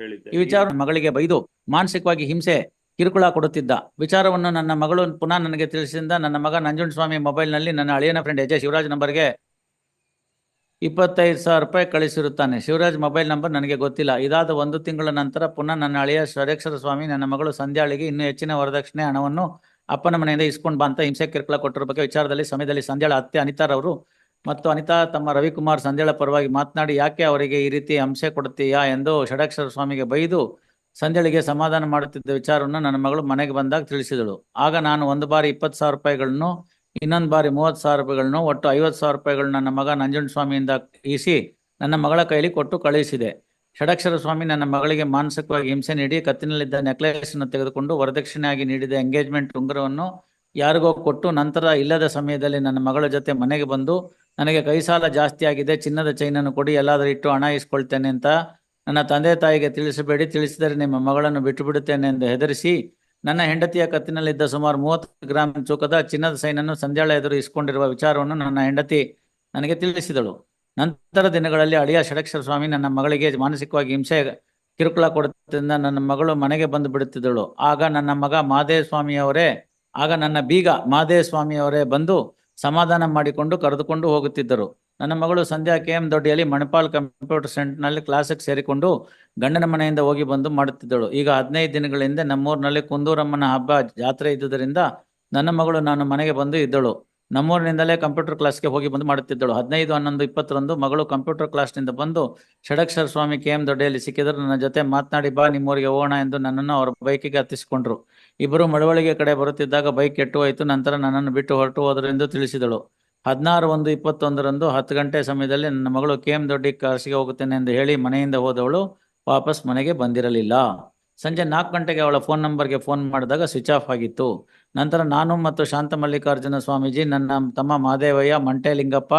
ಹೇಳಿದ್ದೆ. ಈ ವಿಚಾರ ಮಗಳಿಗೆ ಬೈದು ಮಾನಸಿಕವಾಗಿ ಹಿಂಸೆ ಕಿರುಕುಳ ಕೊಡುತ್ತಿದ್ದ. ವಿಚಾರವನ್ನು ನನ್ನ ಮಗಳು ಪುನಃ ನನಗೆ ತಿಳಿಸಿದ ನನ್ನ ಮಗ ನಂಜುಂಡಸ್ವಾಮಿ ಮೊಬೈಲ್ನಲ್ಲಿ ನನ್ನ ಅಳಿಯನ ಫ್ರೆಂಡ್ ಅಜಯ್ ಶಿವರಾಜ್ ನಂಬರ್ಗೆ ಇಪ್ಪತ್ತೈದು ಸಾವಿರ ರೂಪಾಯಿ ಕಳಿಸಿರುತ್ತಾನೆ. ಶಿವರಾಜ್ ಮೊಬೈಲ್ ನಂಬರ್ ನನಗೆ ಗೊತ್ತಿಲ್ಲ. ಇದಾದ ಒಂದು ತಿಂಗಳ ನಂತರ ಪುನಃ ನನ್ನ ಅಳಿಯ ಸ್ವರೇಕ್ಷರ ಸ್ವಾಮಿ ನನ್ನ ಮಗಳು ಸಂಧ್ಯಾಳಿಗೆ ಇನ್ನೂ ಹೆಚ್ಚಿನ ವರದಕ್ಷಿಣೆ ಹಣವನ್ನು ಅಪ್ಪನ ಮನೆಯಿಂದ ಇಸ್ಕೊಂಡು ಬಂತ. ಹಿಂಸೆ ಕಿರುಕುಳ ಕೊಟ್ಟಿರೋ ಬಗ್ಗೆ ವಿಚಾರದಲ್ಲಿ ಸಮಯದಲ್ಲಿ ಸಂಧ್ಯಾಳ ಅತ್ತೆ ಅನಿತಾರವರು ಮತ್ತು ಅನಿತಾ, ತಮ್ಮ ರವಿಕುಮಾರ್ ಸಂಧ್ಯಾಳ ಪರವಾಗಿ ಮಾತನಾಡಿ, ಯಾಕೆ ಅವರಿಗೆ ಈ ರೀತಿ ಅಂಶೆ ಕೊಡುತ್ತೀಯಾ ಎಂದು ಷಡಕ್ಷರ ಸ್ವಾಮಿಗೆ ಬೈದು ಸಂಧ್ಯಾಳಿಗೆ ಸಮಾಧಾನ ಮಾಡುತ್ತಿದ್ದ ವಿಚಾರವನ್ನು ನನ್ನ ಮಗಳು ಮನೆಗೆ ಬಂದಾಗ ತಿಳಿಸಿದಳು. ಆಗ ನಾನು ಒಂದು ಬಾರಿ ಇಪ್ಪತ್ತು ಸಾವಿರ ರೂಪಾಯಿಗಳನ್ನು, ಇನ್ನೊಂದು ಬಾರಿ ಮೂವತ್ತು ಸಾವಿರ ರೂಪಾಯಿಗಳನ್ನು, ಒಟ್ಟು ಐವತ್ತು ಸಾವಿರ ರೂಪಾಯಿಗಳನ್ನು ನನ್ನ ಮಗ ನಂಜುಂಡ ಸ್ವಾಮಿಯಿಂದ ಇಸಿ ನನ್ನ ಮಗಳ ಕೈಲಿ ಕೊಟ್ಟು ಕಳುಹಿಸಿದೆ. ಷಡಕ್ಷರ ಸ್ವಾಮಿ ನನ್ನ ಮಗಳಿಗೆ ಮಾನಸಿಕವಾಗಿ ಹಿಂಸೆ ನೀಡಿ, ಕತ್ತಿನಲ್ಲಿದ್ದ ನೆಕ್ಲೆಸ್ ಅನ್ನು ತೆಗೆದುಕೊಂಡು ವರದಕ್ಷಿಣೆಯಾಗಿ ನೀಡಿದ ಎಂಗೇಜ್ಮೆಂಟ್ ಉಂಗುರವನ್ನು ಯಾರಿಗೋ ಕೊಟ್ಟು ನಂತರ ಇಲ್ಲದ ಸಮಯದಲ್ಲಿ ನನ್ನ ಮಗಳ ಜೊತೆ ಮನೆಗೆ ಬಂದು ನನಗೆ ಕೈ ಸಾಲ ಜಾಸ್ತಿ ಆಗಿದೆ, ಚಿನ್ನದ ಚೈನನ್ನು ಕೊಡಿ, ಎಲ್ಲಾದರೂ ಇಟ್ಟು ಹಣ ಇಸ್ಕೊಳ್ತೇನೆ ಅಂತ ನನ್ನ ತಂದೆ ತಾಯಿಗೆ ತಿಳಿಸಬೇಡಿ. ತಿಳಿಸಿದರೆ ನಿಮ್ಮ ಮಗಳನ್ನು ಬಿಟ್ಟು ಬಿಡುತ್ತೇನೆ ಎಂದು ಹೆದರಿಸಿ ನನ್ನ ಹೆಂಡತಿಯ ಕತ್ತಿನಲ್ಲಿದ್ದ ಸುಮಾರು ಮೂವತ್ತು ಗ್ರಾಂ ಚೂಕದ ಚಿನ್ನದ ಸೈನನ್ನು ಸಂಧ್ಯಾಳ ಎದುರು ಇಸ್ಕೊಂಡಿರುವ ವಿಚಾರವನ್ನು ನನ್ನ ಹೆಂಡತಿ ನನಗೆ ತಿಳಿಸಿದಳು. ನಂತರ ದಿನಗಳಲ್ಲಿ ಅಳಿಯ ಷಡಕ್ಷರ ಸ್ವಾಮಿ ನನ್ನ ಮಗಳಿಗೆ ಮಾನಸಿಕವಾಗಿ ಹಿಂಸೆ ಕಿರುಕುಳ ಕೊಡುತ್ತಿದ್ದ ನನ್ನ ಮಗಳು ಮನೆಗೆ ಬಂದು ಬಿಡುತ್ತಿದ್ದಳು. ಆಗ ನನ್ನ ಮಗ ಮಾದೇವ ಸ್ವಾಮಿಯವರೇ ಆಗ ನನ್ನ ಬೀಗ ಮಾದೇವ ಸ್ವಾಮಿಯವರೇ ಬಂದು ಸಮಾಧಾನ ಮಾಡಿಕೊಂಡು ಕರೆದುಕೊಂಡು ಹೋಗುತ್ತಿದ್ದರು. ನನ್ನ ಮಗಳು ಸಂಧ್ಯಾ ಕೆ ಎಂ ದೊಡ್ಡಿಯಲ್ಲಿ ಮಣಿಪಾಲ್ ಕಂಪ್ಯೂಟರ್ ಸೆಂಟರ್ನಲ್ಲಿ ಕ್ಲಾಸಿಗೆ ಸೇರಿಕೊಂಡು ಗಂಡನ ಮನೆಯಿಂದ ಹೋಗಿ ಬಂದು ಮಾಡುತ್ತಿದ್ದಳು. ಈಗ ಹದಿನೈದು ದಿನಗಳ ಹಿಂದೆ ನಮ್ಮೂರಿನಲ್ಲಿ ಕುಂದೂರಮ್ಮನ ಹಬ್ಬ ಜಾತ್ರೆ ಇದ್ದುದರಿಂದ ನನ್ನ ಮಗಳು ನಾನು ಮನೆಗೆ ಬಂದು ಇದ್ದಳು. ನಮ್ಮೂರಿನಿಂದಲೇ ಕಂಪ್ಯೂಟರ್ ಕ್ಲಾಸ್ಗೆ ಹೋಗಿ ಬಂದು ಮಾಡುತ್ತಿದ್ದಳು. ಹದಿನೈದು, ಹನ್ನೊಂದು, ಇಪ್ಪತ್ತರಂದು ಮಗಳು ಕಂಪ್ಯೂಟರ್ ಕ್ಲಾಸ್ನಿಂದ ಬಂದು ಷಡಕ್ಷರ ಸ್ವಾಮಿ ಕೆ ಎಂ ದೊಡ್ಡಿಯಲ್ಲಿ ಸಿಕ್ಕಿದರು ನನ್ನ ಜೊತೆ ಮಾತನಾಡಿ ಬಾ ನಿಮ್ಮೂರಿಗೆ ಹೋಗೋಣ ಎಂದು ನನ್ನನ್ನು ಅವರ ಬೈಕಿಗೆ ಹತ್ತಿಸಿಕೊಂಡ್ರು. ಇಬ್ಬರು ಮಳವಳಿಗೆ ಕಡೆ ಬರುತ್ತಿದ್ದಾಗ ಬೈಕ್ ಕೆಟ್ಟು ಹೋಯಿತು. ನಂತರ ನನ್ನನ್ನು ಬಿಟ್ಟು ಹೊರಟು ಹೋದರೆಂದು ತಿಳಿಸಿದಳು. ಹದಿನಾರು ಒಂದು ಇಪ್ಪತ್ತೊಂದರಂದು ಹತ್ತು ಗಂಟೆ ಸಮಯದಲ್ಲಿ ನನ್ನ ಮಗಳು ಕೆ ಎಂ ದೊಡ್ಡಿ ಕಾಸಿಗೆ ಹೋಗುತ್ತೇನೆ ಎಂದು ಹೇಳಿ ಮನೆಯಿಂದ ಹೋದವಳು ವಾಪಸ್ ಮನೆಗೆ ಬಂದಿರಲಿಲ್ಲ. ಸಂಜೆ ನಾಲ್ಕು ಗಂಟೆಗೆ ಅವಳ ಫೋನ್ ನಂಬರ್ಗೆ ಫೋನ್ ಮಾಡಿದಾಗ ಸ್ವಿಚ್ ಆಫ್ ಆಗಿತ್ತು. ನಂತರ ನಾನು ಮತ್ತು ಶಾಂತ ಮಲ್ಲಿಕಾರ್ಜುನ ಸ್ವಾಮೀಜಿ, ನನ್ನ ತಮ್ಮ ಮಾದೇವಯ್ಯ, ಮಂಟೆಲಿಂಗಪ್ಪ,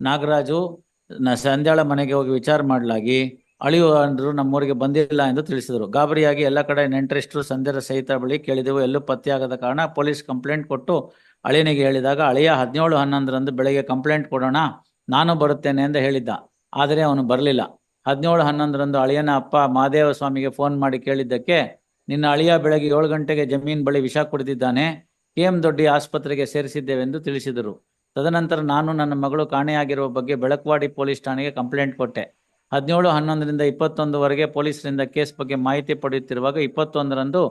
ನಾಗರಾಜು, ನ- ಸಂಧ್ಯಾಳ ಮನೆಗೆ ಹೋಗಿ ವಿಚಾರ ಮಾಡಲಾಗಿ. ಅಳಿಯು ಅಂದ್ರು ನಮ್ಮೂರಿಗೆ ಬಂದಿಲ್ಲ ಎಂದು ತಿಳಿಸಿದರು. ಗಾಬರಿಯಾಗಿ ಎಲ್ಲ ಕಡೆ ನೆಂಟರಿಷ್ಟರು ಸಂಧ್ಯರ ಸಹಿತ ಬಳಿ ಕೇಳಿದೆವು. ಎಲ್ಲೂ ಪತ್ತೆಯಾಗದ ಕಾರಣ ಪೊಲೀಸ್ ಕಂಪ್ಲೇಂಟ್ ಕೊಟ್ಟು ಅಳಿಯನಿಗೆ ಹೇಳಿದಾಗ, ಅಳಿಯ ಹದಿನೇಳು ಹನ್ನೊಂದರಂದು ಬೆಳಗ್ಗೆ ಕಂಪ್ಲೇಂಟ್ ಕೊಡೋಣ, ನಾನು ಬರುತ್ತೇನೆ ಎಂದು ಹೇಳಿದ್ದ. ಆದರೆ ಅವನು ಬರಲಿಲ್ಲ. ಹದಿನೇಳು ಹನ್ನೊಂದರಂದು ಅಳಿಯನ ಅಪ್ಪ ಮಹಾದೇವ ಸ್ವಾಮಿಗೆ ಫೋನ್ ಮಾಡಿ ಕೇಳಿದ್ದಕ್ಕೆ, ನಿನ್ನ ಅಳಿಯ ಬೆಳಗ್ಗೆ ಏಳು ಗಂಟೆಗೆ ಜಮೀನ್ ಬಳಿ ವಿಷ ಕುಡಿದಿದ್ದಾನೆ, ಕೆ ಎಂ ದೊಡ್ಡಿ ಆಸ್ಪತ್ರೆಗೆ ಸೇರಿಸಿದ್ದೇವೆಂದು ತಿಳಿಸಿದರು. ತದನಂತರ ನಾನು ನನ್ನ ಮಗಳು ಕಾಣೆಯಾಗಿರುವ ಬಗ್ಗೆ ಬೆಳಕ್ವಾಡಿ ಪೊಲೀಸ್ ಠಾಣೆಗೆ ಕಂಪ್ಲೇಂಟ್ ಕೊಟ್ಟೆ. ಹದಿನೇಳು ಹನ್ನೊಂದರಿಂದ ಇಪ್ಪತ್ತೊಂದುವರೆಗೆ ಪೊಲೀಸರಿಂದ ಕೇಸ್ ಬಗ್ಗೆ ಮಾಹಿತಿ ಪಡೆಯುತ್ತಿರುವಾಗ ಇಪ್ಪತ್ತೊಂದರಂದು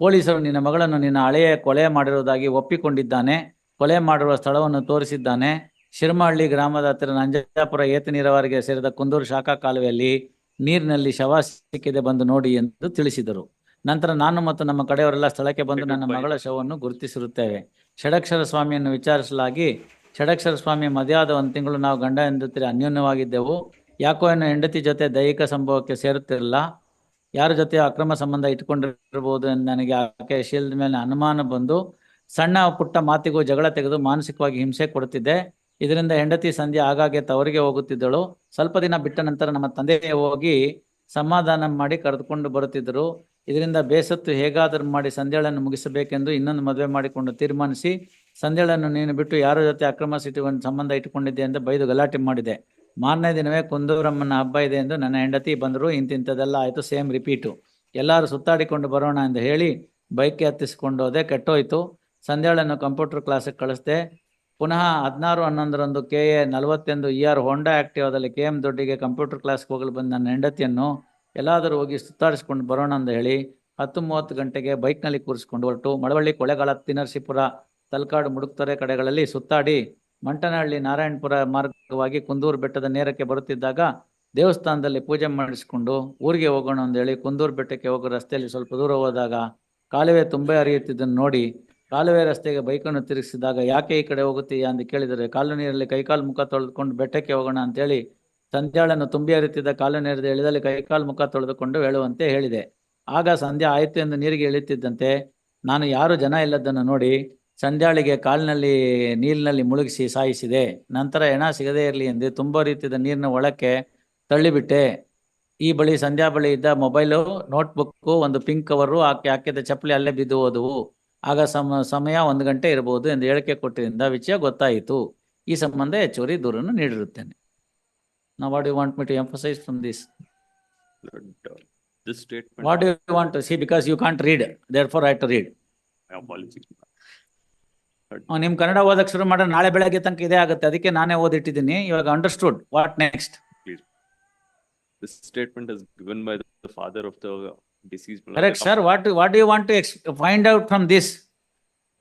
ಪೊಲೀಸರು ನಿನ್ನ ಮಗಳನ್ನು ನಿನ್ನ ಹಳೆಯ ಕೊಲೆ ಮಾಡಿರುವುದಾಗಿ ಒಪ್ಪಿಕೊಂಡಿದ್ದಾನೆ. ಕೊಲೆ ಮಾಡಿರುವ ಸ್ಥಳವನ್ನು ತೋರಿಸಿದ್ದಾನೆ. ಶಿರಮಹಳ್ಳಿ ಗ್ರಾಮದ ಹತ್ತಿರ ನಂಜಾಪುರ ಏತ ನೀರಾವರಿಗೆ ಸೇರಿದ ಕುಂದೂರು ಶಾಖಾ ಕಾಲುವೆಯಲ್ಲಿ ನೀರಿನಲ್ಲಿ ಶವ ಸಿಕ್ಕಿದೆ ಬಂದು ನೋಡಿ ಎಂದು ತಿಳಿಸಿದರು. ನಂತರ ನಾನು ಮತ್ತು ನಮ್ಮ ಕಡೆಯವರೆಲ್ಲ ಸ್ಥಳಕ್ಕೆ ಬಂದು ನನ್ನ ಮಗಳ ಶವವನ್ನು ಗುರುತಿಸಿರುತ್ತೇವೆ. ಷಡಕ್ಷರ ಸ್ವಾಮಿಯನ್ನು ವಿಚಾರಿಸಲಾಗಿ ಷಡಕ್ಷರ ಸ್ವಾಮಿ ಮದುವೆಯಾದ ಒಂದು ತಿಂಗಳು ನಾವು ಗಂಡ ಹೆಂಡತಿ ಅನ್ಯೋನ್ಯವಾಗಿದ್ದೆವು. ಯಾಕೋ ಏನು ಹೆಂಡತಿ ಜೊತೆ ದೈಹಿಕ ಸಂಭವಕ್ಕೆ ಸೇರುತ್ತಿರಲಿಲ್ಲ ಯಾರ ಜೊತೆ ಅಕ್ರಮ ಸಂಬಂಧ ಇಟ್ಕೊಂಡಿರಬಹುದು ಎಂದು ನನಗೆ ಆಕೆ ಶೀಲದ ಮೇಲೆ ಅನುಮಾನ ಬಂದು ಸಣ್ಣ ಪುಟ್ಟ ಮಾತಿಗೂ ಜಗಳ ತೆಗೆದು ಮಾನಸಿಕವಾಗಿ ಹಿಂಸೆ ಕೊಡುತ್ತಿದ್ದೆ. ಇದರಿಂದ ಹೆಂಡತಿ ಸಂಧ್ಯೆ ಆಗಾಗ್ಗೆ ತವರಿಗೆ ಹೋಗುತ್ತಿದ್ದಳು. ಸ್ವಲ್ಪ ದಿನ ಬಿಟ್ಟ ನಂತರ ನಮ್ಮ ತಂದೆ ಹೋಗಿ ಸಮಾಧಾನ ಮಾಡಿ ಕರೆದುಕೊಂಡು ಬರುತ್ತಿದ್ದರು. ಇದರಿಂದ ಬೇಸತ್ತು ಹೇಗಾದರೂ ಮಾಡಿ ಸಂಧ್ಯಾಳನ್ನು ಮುಗಿಸಬೇಕೆಂದು ಇನ್ನೊಂದು ಮದುವೆ ಮಾಡಿಕೊಂಡು ತೀರ್ಮಾನಿಸಿ ಸಂಧ್ಯಾಳನ್ನು ನೀನು ಬಿಟ್ಟು ಯಾರ ಜೊತೆ ಅಕ್ರಮ ಒಂದು ಸಂಬಂಧ ಇಟ್ಟುಕೊಂಡಿದ್ದೆ ಅಂತ ಬೈದು ಗಲಾಟೆ ಮಾಡಿದೆ. ಮಾರನೇ ದಿನವೇ ಕುಂದೂರಮ್ಮನ ಹಬ್ಬ ಇದೆ ಎಂದು ನನ್ನ ಹೆಂಡತಿ ಬಂದರು ಇಂತಿಂಥದ್ದೆಲ್ಲ ಆಯಿತು, ಸೇಮ್ ರಿಪೀಟು. ಎಲ್ಲರೂ ಸುತ್ತಾಡಿಕೊಂಡು ಬರೋಣ ಎಂದು ಹೇಳಿ ಬೈಕ್ಗೆ ಹತ್ತಿಸಿಕೊಂಡು ಹೋದೆ, ಕೆಟ್ಟೋಯ್ತು. ಸಂಧ್ಯಾಳನ್ನು ಕಂಪ್ಯೂಟರ್ ಕ್ಲಾಸಿಗೆ ಕಳಿಸ್ದೆ. ಪುನಃ ಹದಿನಾರು ಹನ್ನೊಂದರಂದು ಕೆ ಎ ನಲವತ್ತೆಂದು ಇ ಆರ್ ಹೋಂಡಾ ಆಕ್ಟಿವಾದಲ್ಲಿ ಕೆ ಎಂ ದೊಡ್ಡಿಗೆ ಕಂಪ್ಯೂಟರ್ ಕ್ಲಾಸ್ಗೆ ಹೋಗಲು ಬಂದ ನನ್ನ ಹೆಂಡತಿಯನ್ನು ಎಲ್ಲಾದರೂ ಹೋಗಿ ಸುತ್ತಾಡಿಸ್ಕೊಂಡು ಬರೋಣ ಅಂತ ಹೇಳಿ ಹತ್ತು ಮೂವತ್ತು ಗಂಟೆಗೆ ಬೈಕ್ನಲ್ಲಿ ಕೂರಿಸ್ಕೊಂಡು ಹೊರಟು. ಮಳವಳ್ಳಿ, ಕೊಳೆಗಾಲ, ತಿನರ್ಸಿಪುರ ತಲಕಾಡು ಮುಡುಕ್ತೊರೆ ಕಡೆಗಳಲ್ಲಿ ಸುತ್ತಾಡಿ ಮಂಟನಹಳ್ಳಿ ನಾರಾಯಣಪುರ ಮಾರ್ಗವಾಗಿ ಕುಂದೂರು ಬೆಟ್ಟದ ನೇರಕ್ಕೆ ಬರುತ್ತಿದ್ದಾಗ ದೇವಸ್ಥಾನದಲ್ಲಿ ಪೂಜೆ ಮಾಡಿಸಿಕೊಂಡು ಊರಿಗೆ ಹೋಗೋಣ ಹೇಳಿ ಕುಂದೂರು ಬೆಟ್ಟಕ್ಕೆ ಹೋಗೋ ರಸ್ತೆಯಲ್ಲಿ ಸ್ವಲ್ಪ ದೂರ ಹೋದಾಗ ಕಾಲುವೆ ತುಂಬೆ ಹರಿಯುತ್ತಿದ್ದನ್ನು ನೋಡಿ ಕಾಲುವೆ ರಸ್ತೆಗೆ ಬೈಕನ್ನು ತಿರುಗಿಸಿದಾಗ ಯಾಕೆ ಈ ಕಡೆ ಹೋಗುತ್ತೀಯಾ ಅಂತ ಕೇಳಿದರೆ ಕಾಲು ನೀರಲ್ಲಿ ಕೈಕಾಲು ಮುಖ ತೊಳೆದುಕೊಂಡು ಬೆಟ್ಟಕ್ಕೆ ಹೋಗೋಣ ಅಂತೇಳಿ ಸಂಧ್ಯಾಳನ್ನು ತುಂಬಿ ಹರಿಯುತ್ತಿದ್ದ ಕಾಲು ನೀರಿದ ಇಳಿದಲ್ಲಿ ಕೈಕಾಲು ಮುಖ ತೊಳೆದುಕೊಂಡು ಹೇಳುವಂತೆ ಹೇಳಿದೆ. ಆಗ ಸಂಧ್ಯಾ ಆಯಿತು ಎಂದು ನೀರಿಗೆ ಇಳಿಯುತ್ತಿದ್ದಂತೆ ನಾನು ಯಾರು ಜನ ಇಲ್ಲದನ್ನು ನೋಡಿ ಸಂಧ್ಯಾಳಿಗೆ ಕಾಲಿನಲ್ಲಿ ನೀರಿನಲ್ಲಿ ಮುಳುಗಿಸಿ ಸಾಯಿಸಿದೆ. ನಂತರ ಹೆಣ ಸಿಗದೇ ಇರಲಿ ಎಂದು ತುಂಬ ರೀತಿಯ ನೀರಿನ ಒಳಕ್ಕೆ ತಳ್ಳಿಬಿಟ್ಟೆ. ಈ ಬಳಿ ಸಂಧ್ಯಾ ಬಳಿ ಇದ್ದ ಮೊಬೈಲು ನೋಟ್ಬುಕ್ಕು ಒಂದು ಪಿಂಕ್ ಕವರು ಆಕೆ ಹಾಕಿದ ಚಪ್ಪಲಿ ಅಲ್ಲೇ ಬಿದ್ದು ಹೋದವು. ಆಗ ಸಮ ಸಮಯ ಒಂದು ಗಂಟೆ ಇರಬಹುದು ಎಂದು ಹೇಳಿಕೆ ಕೊಟ್ಟಿದ್ದರಿಂದ ವಿಷಯ ಗೊತ್ತಾಯಿತು. ಈ ಸಂಬಂಧ ಹೆಚ್ಚುವರಿ ದೂರನ್ನು ನೀಡಿರುತ್ತೇನೆ. ನಾ what you want me to emphasise from this what you This see because you can't read there for Because to read read, therefore I have to read. My apologies. ಅವ್ನು ನಿಮ್ ಕನ್ನಡ ಓದಕ್ ಶುರು ಮಾಡ ನಾಳೆ ಬೆಳಗ್ಗೆ ತನಕ ಇದೇ ಆಗುತ್ತೆ ಅದಕ್ಕೆ ನಾನೇ ಓದಿಟ್ಟಿದ್ದೀನಿ ಇವಾಗ understood what next This statement is given by the father of the deceased. my lord. Correct sir what what you want to find out from this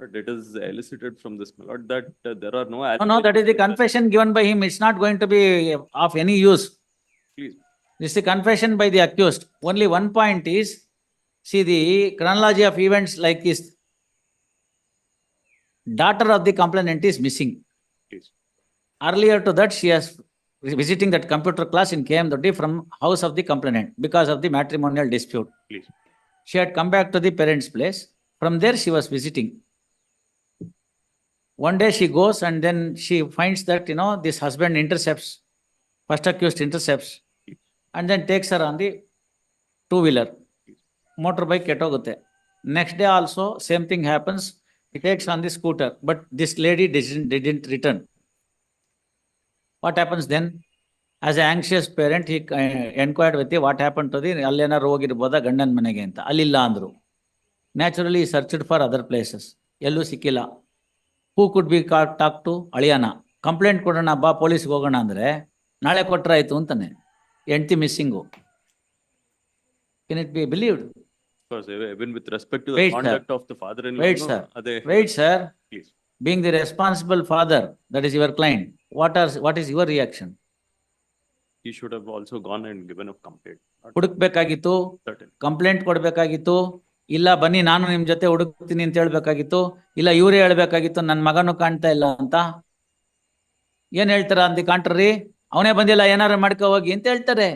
But it is elicited from this, my lord, that uh, there are no. No that is the allegations confession given by him it's not going to be of any use Please, This is the confession by the accused. Only one point is, see the chronology of events like this. daughter of the complainant is missing. Yes. Earlier to that, she has visiting that computer class in KM Doddi from house of the complainant because of the matrimonial dispute. Please. She had come back to the parents' place. From there, she was visiting. One day she goes and then she finds that, you know, this husband intercepts, first accused intercepts, and then takes her on the two-wheeler. Motorbike ketogote. Next day also, same thing happens. He takes on the scooter, but this lady didn't, didn't return. What happens then? Anxious parent, he uh, enquired with the what happened to the ಅಲ್ಲೇನಾರು ಹೋಗಿರ್ಬೋದಾ ಗಂಡನ ಮನೆಗೆ ಅಂತ ಅಲ್ಲಿಲ್ಲ ಅಂದ್ರು naturally searched for other places ಎಲ್ಲೂ ಸಿಕ್ಕಿಲ್ಲ who could be talk to ಅಳಿಯಾನ complaint ಕೊಡೋಣ ಬಾ ಪೊಲೀಸ್ಗೆ ಹೋಗೋಣ ಅಂದ್ರೆ ನಾಳೆ ಕೊಟ್ರಾಯ್ತು ಅಂತಾನೆ ಹೆಂಡತಿ missing can it be believed course, even with respect to the Wait, sir. conduct of the father-in-law. Wait, no, sir. Wait, sir. Please. Being the responsible father, that is your client, what are, what is your reaction? He should have also gone and given a complaint. Not ಹುಡುಕ್ಬೇಕಾಗಿತ್ತು certain. Complaint ಕೊಡ್ಬೇಕಾಗಿತ್ತು ಇಲ್ಲ ಬನ್ನಿ ನಾನು ನಿಮ್ ಜೊತೆ ಹುಡುಕ್ತೀನಿ ಅಂತ ಹೇಳ್ಬೇಕಾಗಿತ್ತು ಇಲ್ಲ ಇವರೇ ಹೇಳ್ಬೇಕಾಗಿತ್ತು ನನ್ ಮಗನು ಕಾಣ್ತಾ ಇಲ್ಲ ಅಂತ ಏನ್ ಹೇಳ್ತಾರ ಅಂದಿ ಕಾಂಟ್ರಿ ಅವನೇ ಬಂದಿಲ್ಲ ಏನಾರು ಮಾಡ್ಕೊ ಹೋಗಿ ಅಂತ ಹೇಳ್ತಾರೆ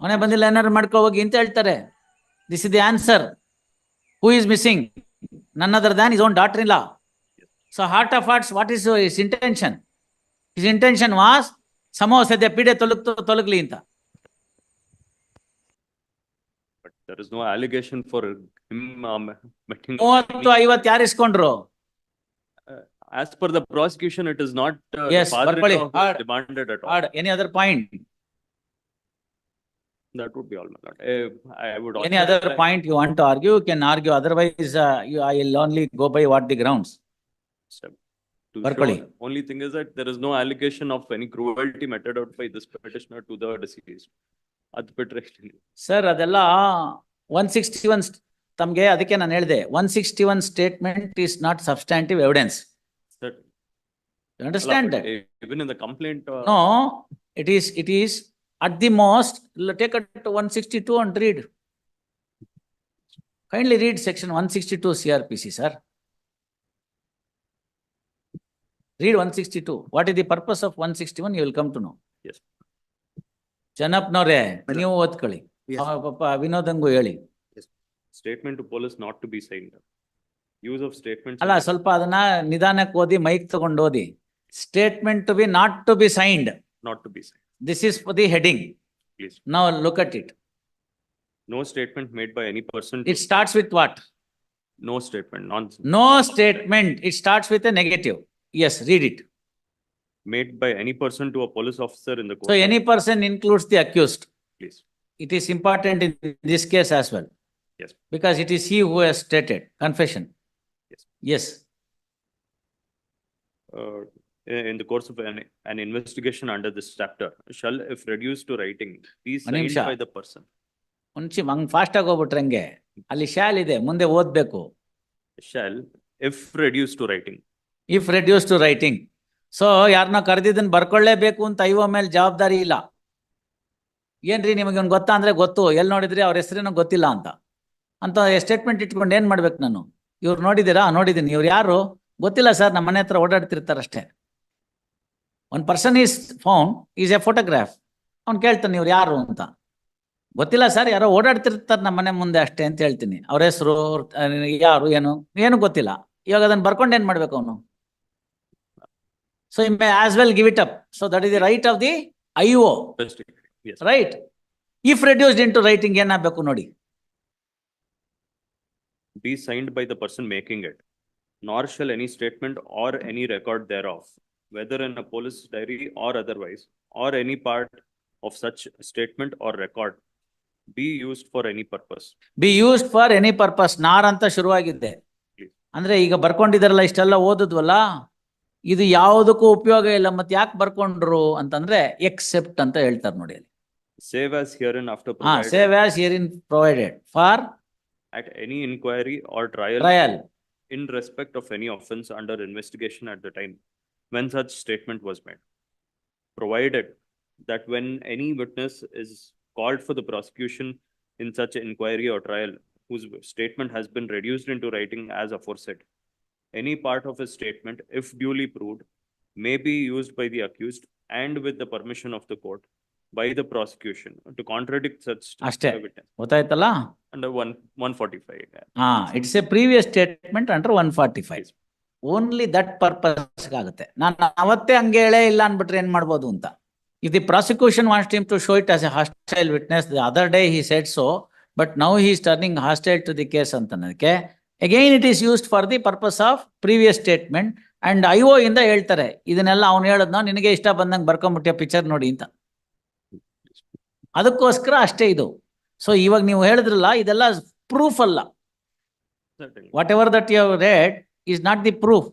ಅವನೇ ಬಂದಿಲ್ಲ ಏನಾರು ಮಾಡ್ಕೊ ಹೋಗಿ ಅಂತ ಹೇಳ್ತಾರೆ this is the answer who is missing none other than is own daughter ಇಲ್ಲ so heart of hearts what is is intention His intention was ಸಮೋ ಸದ್ಯ ಪೀಡೆ ತೊಲಗ್ತು ತೊಲಗ್ಲಿ ಅಂತ there is no allegation for him um, meeting. ಮೂವತ್ತು ಐವತ್ತು ಯಾರು ಇಸ್ಕೊಂಡ್ರು As per the prosecution, it is not uh, the father-in-law ಬರ್ಕೊಳ್ಳಿ. who has Hard. demanded at all. Any other other point That would be all, my lord. Eh, I would. Any also other like- point you want to argue can argue otherwise you I will only go by what the grounds step. To ಬರ್ಕೊಳ್ಳಿ. show, only thing is that there is no allegation of any cruelty meted out by this petitioner to the deceased. ಅದ್ ಬಿಟ್ರೆ ಅಷ್ಟೇ. Sir ಅದೆಲ್ಲ one sixty one ತಮ್ಗೆ ಅದಕ್ಕೆ ನಾನು ಹೇಳಿದೆ one sixty one statement is not substantive evidence That- understand ಅಲ್ಲ, but, eh, Even in the complaint. uh, No, it is, it is at the most, take it to one sixty-two and read. Kindly read section one sixty-two CRPC, sir. Read one sixty-two. What is the purpose of one sixty-one? You will come to know. Yes. ಜನಪ್ನವ್ರೆ ನೀವು ಓದ್ಕೊಳ್ಳಿ ಪಾಪ ವಿನೋದಂಗೂ ಹೇಳಿ Statement to police not to be signed. Use of statements. ಅಲ್ಲ ಸ್ವಲ್ಪ ಅದನ್ನ ನಿಧಾನಕ್ಕೆ ಓದಿ ಮೈಕ್ ತಗೊಂಡು ಓದಿ statement to be not to be signed Not to be signed, This is for the heading. Please Now look at it. No statement made by any person. It starts with what? No statement, nonsense. No statement. It starts with a negative. Yes, read it. Made by any person to a police officer in the court. So any person includes the accused. Please. It is important in this case as well. Yes. Because it is he who has stated confession. Yes. Yes. Uh, in in the course of an, an investigation under this chapter, shall if reduced to writing, be ಒಂದ್ signed ನಿಮಿಷ. by the person. ಒಂಚಿ ಹಂಗ್ fast ಆಗಿ ಹೋಗ್ಬಿಟ್ರೆ ಹಂಗೆ ಅಲ್ಲಿ shawl ಇದೆ ಮುಂದೆ ಓದ್ಬೇಕು. Shall, if reduced to writing, if reduce to writing so ಯಾರನ್ನ ಕರೆದಿದ್ದನ್ನ ಬರ್ಕೊಳ್ಳೇಬೇಕು ಅಂತ ಐವ ಮೇಲೆ ಜವಾಬ್ದಾರಿ ಇಲ್ಲ. ಏನ್ರಿ ನಿಮಗೆ ಒಂದ್ ಗೊತ್ತಾ ಅಂದ್ರೆ ಗೊತ್ತು ಎಲ್ಲಿ ನೋಡಿದ್ರಿ ಅವ್ರ ಹೆಸರೇನೋ ಗೊತ್ತಿಲ್ಲ ಅಂತ. ಅಂತ ಸ್ಟೇಟ್ಮೆಂಟ್ ಇಟ್ಕೊಂಡು ಏನ್ ಮಾಡ್ಬೇಕು ನಾನು? ಇವ್ರು ನೋಡಿದ್ದೀರಾ ನೋಡಿದ್ದೀನಿ ಇವ್ರು ಯಾರು ಗೊತ್ತಿಲ್ಲ ಸರ್ ನಮ್ಮ ಮನೆ ಹತ್ರ ಓಡಾಡ್ತಿರ್ತಾರಷ್ಟೇ one person is found is a photograph ಅವ್ನು ಕೇಳ್ತಾನೆ ಇವ್ರು ಯಾರು ಅಂತ? ಗೊತ್ತಿಲ್ಲ ಸರ್ ಯಾರೋ ಓಡಾಡ್ತಿರ್ತಾರೆ ನಮ್ಮ ಮನೆ ಮುಂದೆ ಅಷ್ಟೇ ಅಂತ ಹೇಳ್ತೀನಿ. ಅವ್ರ ಹೆಸರು ಯಾರು ಏನು ಏನು ಗೊತ್ತಿಲ್ಲ. ಇವಾಗ ಅದನ್ನ ಬರ್ಕೊಂಡು ಏನ್ ಮಾಡ್ಬೇಕು ಅವನು? So may as well give it up so that is the right of the I O yes, right if reduced into writing ಏನಾಗಬೇಕು ನೋಡಿ? Be signed by the person making it. nor shall any statement or any record thereof, whether in a police diary or otherwise, or any part of such statement or record, be used for any purpose. Be used for any purpose nor ಅಂತ ಶುರುವಾಗಿದ್ದೆ. ಅಂದ್ರೆ ಈಗ ಬರ್ಕೊಂಡಿದಾರಲ್ಲ ಇಷ್ಟೆಲ್ಲ ಓದಿದ್ವಲ್ಲ ಇದು ಯಾವುದಕ್ಕೂ ಉಪಯೋಗ ಇಲ್ಲ ಮತ್ತೆ ಯಾಕೆ ಬರ್ಕೊಂಡ್ರು ಅಂತಂದ್ರೆ ಎಕ್ಸೆಪ್ಟ್ ಅಂತ ಹೇಳ್ತಾರೆ ನೋಡಿ ಅಲ್ಲಿ Save as herein after ಹಾ provided save as herein provided for at any inquiry or trial trial in respect of any offence under investigation at the time when such statement was made. Provided that when any witness is called for the prosecution in such inquiry or trial whose statement has been reduced into writing as aforesaid, any part of his statement, if duly proved, may be used by the accused and with the permission of the court by the prosecution to contradict such ಅಷ್ಟೇ. witness ಗೊತ್ತಾಯ್ತಲ್ಲ under one, one forty-five. ಹಾ it's a previous statement under one forty five Only that ಪರ್ಪಸ್ಗಾಗುತ್ತೆ ನಾನು ಅವತ್ತೇ ಹಂಗೆ ಹೇಳೇ ಇಲ್ಲ ಅನ್ಬಿಟ್ರೆ ಏನ್ ಮಾಡ್ಬೋದು ಅಂತ. If the prosecution want team to show it as a hostile witness the other day he said so but now he is turning hostile to the case ಅಂತ ಅನ್ನೋದಕ್ಕೆ again it is used for the purpose of previous statement and I O ಇಂದ ಹೇಳ್ತಾರೆ. ಇದನ್ನೆಲ್ಲ ಅವ್ನು ಹೇಳದ್ನೋ ನಿನಗೆ ಇಷ್ಟ ಬಂದಂಗೆ ಬರ್ಕೊಂಬಿಟ್ಟೆ picture ನೋಡಿ ಅಂತ. ಅದಕ್ಕೋಸ್ಕರ ಅಷ್ಟೇ ಇದು. ಸೊ ಇವಾಗ ನೀವು ಹೇಳಿದ್ರಲ್ಲ ಇದೆಲ್ಲ ಪ್ರೂಫ್ ಅಲ್ಲ. Whatever that you rate is not the proof.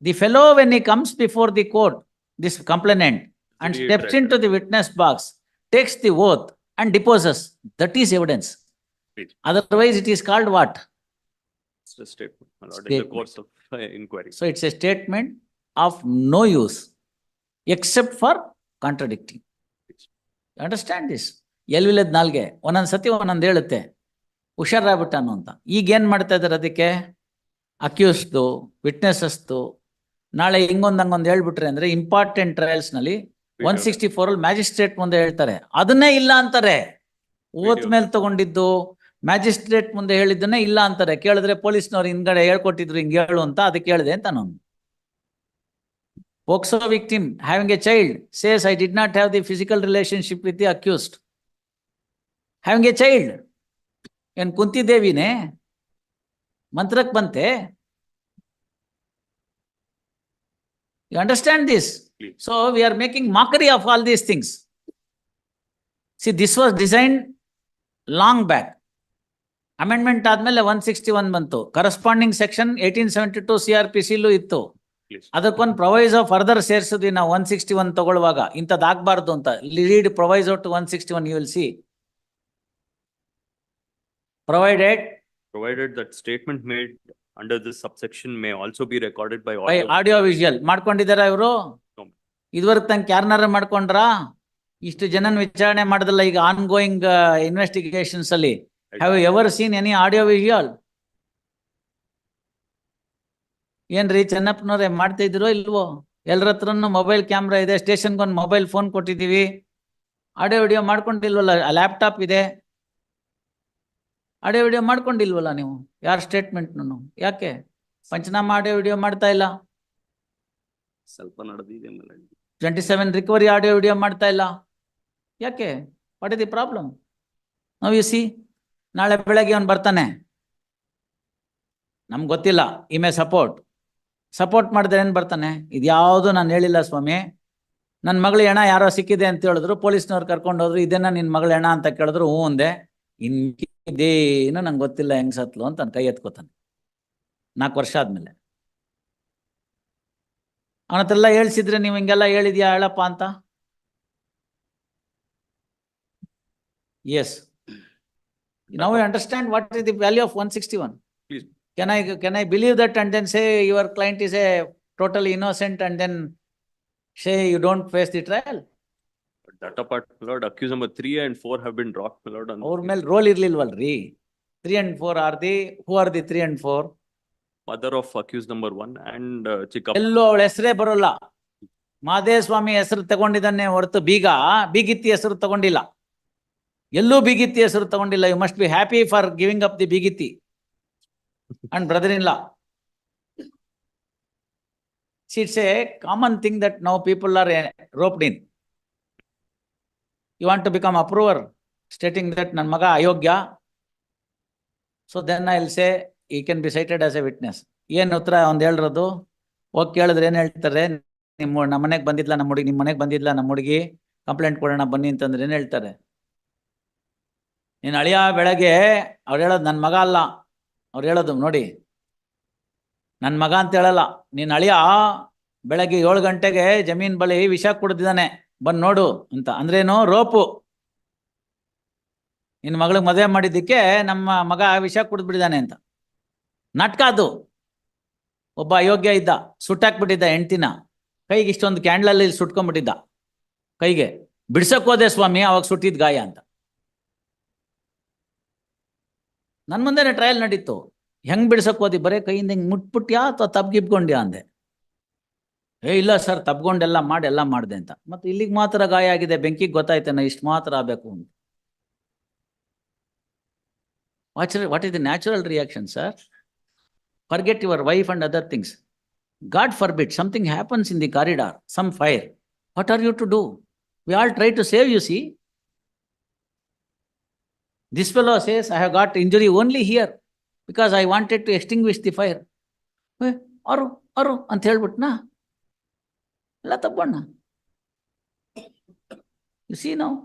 The fellow, when he comes before the court, this complainant, and Reiterate. steps into the witness box, takes the oath and deposes, that is evidence. Please. Otherwise, it is called what? It's a statement, my lord, in the Statement. course of uh, inquiry. So it's a statement of no use, except for contradicting. You Understand this? ಎಲ್ವಿಲ್ಲದ್ ನಾಲ್ಗೆ ಒಂದೊಂದ್ ಸತಿ ಒಂದೊಂದ್ ಹೇಳುತ್ತೆ ಹುಷಾರಾಗ್ಬಿಟ್ಟಾನು ಅಂತ ಈಗ ಏನ್ ಮಾಡ್ತಾ ಇದಾರೆ ಅದಕ್ಕೆ ಅಕ್ಯೂಸ್ದು ವಿಟ್ನೆಸಸ್ದು ನಾಳೆ ಹಿಂಗೊಂದು ಹಂಗೊಂದು ಹೇಳ್ಬಿಟ್ರೆ ಅಂದ್ರೆ ಇಂಪಾರ್ಟೆಂಟ್ ಟ್ರಯಲ್ಸ್ನಲ್ಲಿ ಒನ್ ಸಿಕ್ಸ್ಟಿ ಫೋರ್ ಅಲ್ಲಿ ಮ್ಯಾಜಿಸ್ಟ್ರೇಟ್ ಮುಂದೆ ಹೇಳ್ತಾರೆ. ಅದನ್ನೇ ಇಲ್ಲ ಅಂತಾರೆ. ಓತ್ ಮೇಲೆ ತಗೊಂಡಿದ್ದು ಮ್ಯಾಜಿಸ್ಟ್ರೇಟ್ ಮುಂದೆ ಹೇಳಿದ್ದನ್ನೇ ಇಲ್ಲ ಅಂತಾರೆ. ಕೇಳಿದ್ರೆ ಪೊಲೀಸ್ನವ್ರು ಹಿಂದ್ಗಡೆ ಹೇಳ್ಕೊಟ್ಟಿದ್ರು ಹಿಂಗೆ ಹೇಳು ಅಂತ ಅದಕ್ಕೆ ಹೇಳಿದೆ ಅಂತ ನಾನು. POCSO victim having a child says I did not have the physical relationship with the accused having a child ಏನ್ ಕುಂತಿದ್ದೇವಿನೇ? ಮಂತ್ರಕ್ ಬಂತೆ. You understand this so we are making mockery of all these things see this was design long back back. Amendment ಆದ್ಮೇಲೆ one sixty one ಬಂತು. Corresponding section eighteen seventy two C R P Silu ಇತ್ತು. ಅದಕ್ಕೊಂದು ಪ್ರೊವೈಸೋ further ಸೇರಿಸಿದ್ವಿ ನಾವು one sixty one ತಗೊಳ್ಳುವಾಗ ಇಂಥದ್ದು ಆಗ್ಬಾರ್ದು ಅಂತ. Lead proviso to one sixty one you will see provided Provided that statement made under this subsection may also be recorded by by audio. Audio visual ಮಾಡ್ಕೊಂಡಿದಾರ ಇವರು? No. ಇದುವರೆಗೆ ತಂಗ್ ಯಾರನ್ನಾರ ಮಾಡ್ಕೊಂಡ್ರಾ? ಇಷ್ಟು ಜನನ್ ವಿಚಾರಣೆ ಮಾಡದಲ್ಲ ಈಗ ಆನ್ ಗೋಯಿಂಗ್ ಇನ್ವೆಸ್ಟಿಗೇಷನ್ಸ್ ಅಲ್ಲಿ. Have ever seen any audio visual ಏನ್ರಿ ಚೆನ್ನಪ್ಪನವ್ರೆ ಮಾಡ್ತಾ ಇದ್ರೋ ಇಲ್ವೋ? ಎಲ್ಲರ ಹತ್ರನು ಮೊಬೈಲ್ ಕ್ಯಾಮ್ರಾ ಇದೆ ಸ್ಟೇಷನ್ಗೆ ಒಂದು ಮೊಬೈಲ್ ಫೋನ್ ಕೊಟ್ಟಿದ್ದೀವಿ. ಆಡಿಯೋ ವಿಡಿಯೋ ಮಾಡ್ಕೊಂಡಿಲ್ವಲ್ಲ ಲ್ಯಾಪ್ಟಾಪ್ ಇದೆ. ಆಡಿಯೋ ವಿಡಿಯೋ ಮಾಡ್ಕೊಂಡಿಲ್ವಲ್ಲ ನೀವು? ಯಾರ ಸ್ಟೇಟ್ಮೆಂಟ್ನು ಯಾಕೆ? ಪಂಚನಾಮ ಆಡಿಯೋ ವಿಡಿಯೋ ಮಾಡ್ತಾ ಇಲ್ಲ? ಸ್ವಲ್ಪ ನಡೆದಿದೆ. Twenty seven recovery audio video ಮಾಡ್ತಾ ಇಲ್ಲ? ಯಾಕೆ? ವಾಟ್ ಇಸ್ ದಿ ಪ್ರಾಬ್ಲಮ್ ನಾವು ಯು ಸಿ ನಾಳೆ ಬೆಳಗ್ಗೆ ಅವ್ನು ಬರ್ತಾನೆ. ನಮ್ಗೆ ಗೊತ್ತಿಲ್ಲ ಈ ಮೇ ಸಪೋರ್ಟ್ ಸಪೋರ್ಟ್ ಮಾಡಿದ್ರೆ ಏನು ಬರ್ತಾನೆ? ಇದ್ಯಾವುದು ನಾನು ಹೇಳಿಲ್ಲ ಸ್ವಾಮಿ. ನನ್ನ ಮಗಳು ಹೆಣ ಯಾರೋ ಸಿಕ್ಕಿದೆ ಅಂತ ಹೇಳಿದ್ರು ಪೊಲೀಸ್ನವ್ರು ಕರ್ಕೊಂಡು ಹೋದ್ರು ಇದೇನ ನಿನ್ನ ಮಗಳ ಹೆಣ ಅಂತ ಕೇಳಿದ್ರು ಹ್ಞೂ ಅಂದೆ. ಇದೇನು ನಂಗೆ ಗೊತ್ತಿಲ್ಲ ಹೆಂಗ್ ಸತ್ಲು ಅಂತ ನನ್ನ ಕೈ ಎತ್ಕೋತಾನೆ. ನಾಲ್ಕು ವರ್ಷ ಆದ್ಮೇಲೆ. ಅವನತ್ರೆಲ್ಲ ಹೇಳ್ಸಿದ್ರೆ ನೀವು ಹಿಂಗೆಲ್ಲ ಹೇಳಿದ್ಯಾ ಹೇಳಪ್ಪ ಅಂತ? ಎಸ್ ನಾವು understand what is the value of one sixty one. Can I can I believe that and then say your client is a totally innocent and then say you don't face the trial That apart, ಪಿಲೋಡ್ accused number three and four have been been dropped, ಅಂತ ಅವ್ರ ಮೇಲೆ role ಇರ್ಲಿಲ್ವಲ್ರಿ? Three and four are the who are the three and four mother of accused number one and ಚಿಕ್ಕ. ಎಲ್ಲೂ ಅವಳ ಹೆಸರೇ ಬರೋಲ್ಲ. ಮಾದೇಸ್ವಾಮಿ ಹೆಸರು ತಗೊಂಡಿದ್ದಾನೆ ಹೊರತು ಬೀಗ ಬೀಗಿತ್ತಿ ಹೆಸರು ತಗೊಂಡಿಲ್ಲ. ಎಲ್ಲೂ ಬೀಗಿತ್ತಿ ಹೆಸರು ತಗೊಂಡಿಲ್ಲ. You must be happy for giving up the ಬೀಗಿತ್ತಿ. And brother in law it's a common thing that now people are roped in to become approver stating that ನನ್ನ ಮಗ ಅಯೋಗ್ಯ so then I will say ಈ can be cited as a witness ಏನ್ ಉತ್ತರ ಒಂದ್ ಹೇಳಿರೋದು? ಹೋಗಿ ಕೇಳಿದ್ರೆ ಏನ್ ಹೇಳ್ತಾರೆ? ನಿಮ್ಮ ನಮ್ಮ ಮನೆಗೆ ಬಂದಿದ್ಲ ನಮ್ಮ ಹುಡುಗಿ, ನಿಮ್ಮ ಮನೆಗೆ ಬಂದಿದ್ಲ ನಮ್ಮ ಹುಡುಗಿ? ಕಂಪ್ಲೇಂಟ್ ಕೊಡೋಣ, ಬನ್ನಿ ಅಂತಂದ್ರೆ ಏನ್ ಹೇಳ್ತಾರೆ? ನೀನ್ ಅಳಿಯ ಬೆಳಗ್ಗೆ ಅವ್ರು ಹೇಳೋದು ನನ್ ಮಗ ಅಲ್ಲ. ಅವ್ರು ಹೇಳೋದು ನೋಡಿ. ನನ್ ಮಗ ಅಂತ ಹೇಳಲ್ಲ. ನೀನ್ ಅಳಿಯ ಬೆಳಗ್ಗೆ ಏಳು ಗಂಟೆಗೆ ಜಮೀನ್ ಬಳಿ ವಿಷ ಕುಡ್ದಿದ್ದಾನೆ. ಬಂದ್ ನೋಡು ಅಂತ. ಅಂದ್ರೇನು? ರೋಪು. ನಿನ್ ಮಗಳಿಗೆ ಮದುವೆ ಮಾಡಿದ್ದಕ್ಕೆ ನಮ್ಮ ಮಗ ವಿಷ ಕುಡಿದ್ಬಿಟ್ಟಿದ್ದಾನೆ ಅಂತ. ನಾಟಕ ಅದು. ಒಬ್ಬ ಅಯೋಗ್ಯ ಇದ್ದ. ಸುಟ್ಟಾಕ್ಬಿಟ್ಟಿದ್ದ ಹೆಂಡ್ತಿನ. ಕೈಗೆ ಇಷ್ಟೊಂದು ಕ್ಯಾಂಡ್ಲಲ್ಲಿ ಸುಟ್ಕೊಂಡ್ಬಿಟ್ಟಿದ್ದ. ಕೈಗೆ. ಬಿಡ್ಸಕ್ ಹೋದೆ ಸ್ವಾಮಿ, ಅವಾಗ ಸುಟ್ಟಿದ್ ಗಾಯ ಅಂತ. ನನ್ನ ಮುಂದೆನೆ ಟ್ರಯಲ್ ನಡೀತು. ಹೆಂಗ್ ಬಿಡ್ಸಕ್ ಹೋದಿ? ಬರೇ ಕೈಯಿಂದ ಹಿಂಗ್ ಮುಟ್ಬಿಟ್ಯಾ ಅಥವಾ ತಬ್ಗಿಬ್ಕೊಂಡ್ಯಾ ಅಂದೆ. ಏ ಇಲ್ಲ ಸರ್ ತಬ್ಕೊಂಡೆಲ್ಲ ಮಾಡಿ ಎಲ್ಲ ಮಾಡಿದೆ ಅಂತ ಮತ್ತೆ ಇಲ್ಲಿಗೆ ಮಾತ್ರ ಗಾಯ ಆಗಿದೆ ಬೆಂಕಿಗೆ ಗೊತ್ತಾಯ್ತೇನೋ ಇಷ್ಟು ಮಾತ್ರ ಆಗ್ಬೇಕು ಅಂತ what what is the natural reaction sir forget your wife and other things. God forbid something happens in the corridor, some fire. What are you to do? We all try to save, you see. This fellow says, I have got injury only here because I wanted to extinguish the fire. Eh, ಅರು ಅರು ಅಂತ ಹೇಳ್ಬಿಟ್ನಾ ಎಲ್ಲ ತಪ್ಪಣ್ಣ U C ನಾವು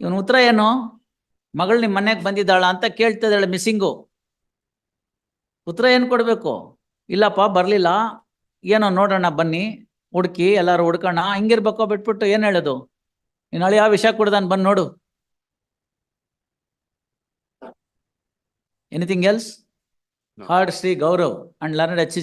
ಇವನ್ ಉತ್ತರ ಏನು ಮಗಳು ನಿಮ್ಮ ಮನೆಗೆ ಬಂದಿದ್ದಾಳ ಅಂತ ಕೇಳ್ತಾ ಇದ್ದಾಳೆ ಮಿಸ್ಸಿಂಗು ಉತ್ತರ ಏನು ಕೊಡಬೇಕು ಇಲ್ಲಪ್ಪ ಬರಲಿಲ್ಲ ಏನೋ ನೋಡೋಣ ಬನ್ನಿ ಹುಡುಕಿ ಎಲ್ಲರೂ ಹುಡ್ಕೋಣ ಹಿಂಗಿರ್ಬೇಕೋ ಬಿಟ್ಬಿಟ್ಟು ಏನು ಹೇಳೋದು ನೀನು ಹಳಿ ಯಾವ ವಿಷಯ ಕುಡ್ದಾನ್ ಬಂದು ನೋಡು anything else. Heard Shri Gaurav and learned H